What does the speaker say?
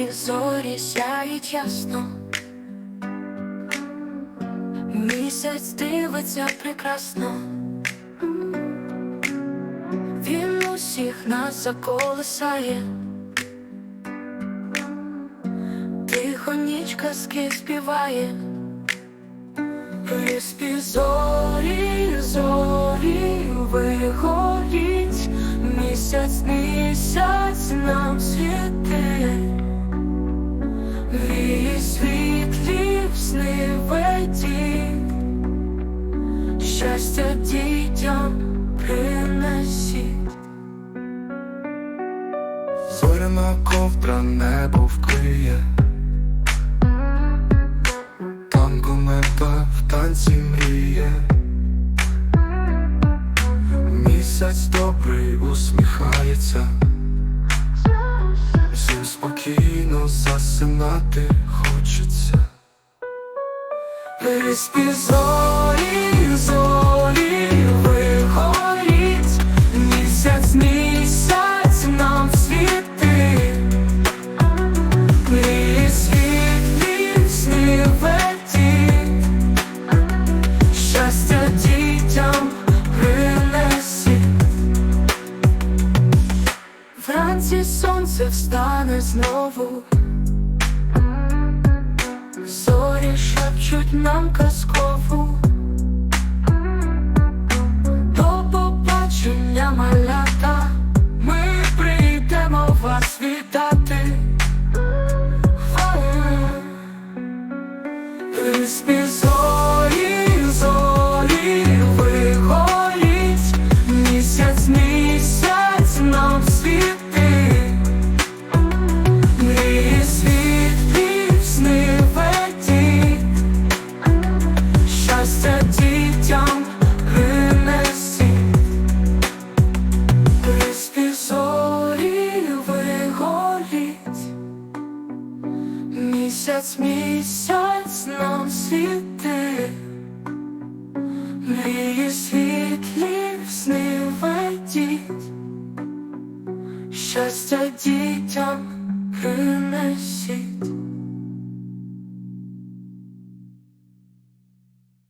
небі зорі сяють ясно. Місяць дивиться прекрасно. Він усіх нас заколисає. Тихо ніч казки співає. Приспі зорі, зорі вигоріть, місяць, місяць нам світить, світлі в сни ведіть, щастя дітям принесіть. Зоряна ковдра небо вкриє, там комета в танці мріє, місяць добрий усміхається, всім спокійно засинати хочеться. Приспі зорі, зорі вигоріть, місяць, місяць нам світить, мрії світлі сни ведіть, щастя дітям принесіть. Вранці сонце встане знову. Нам казкову. До побачення малята. Ми прийдемо вас вітати. Приспі зорі, місяць, місяць нам світи, мрії світлі сни ведіть. Щастя дітям принесіть.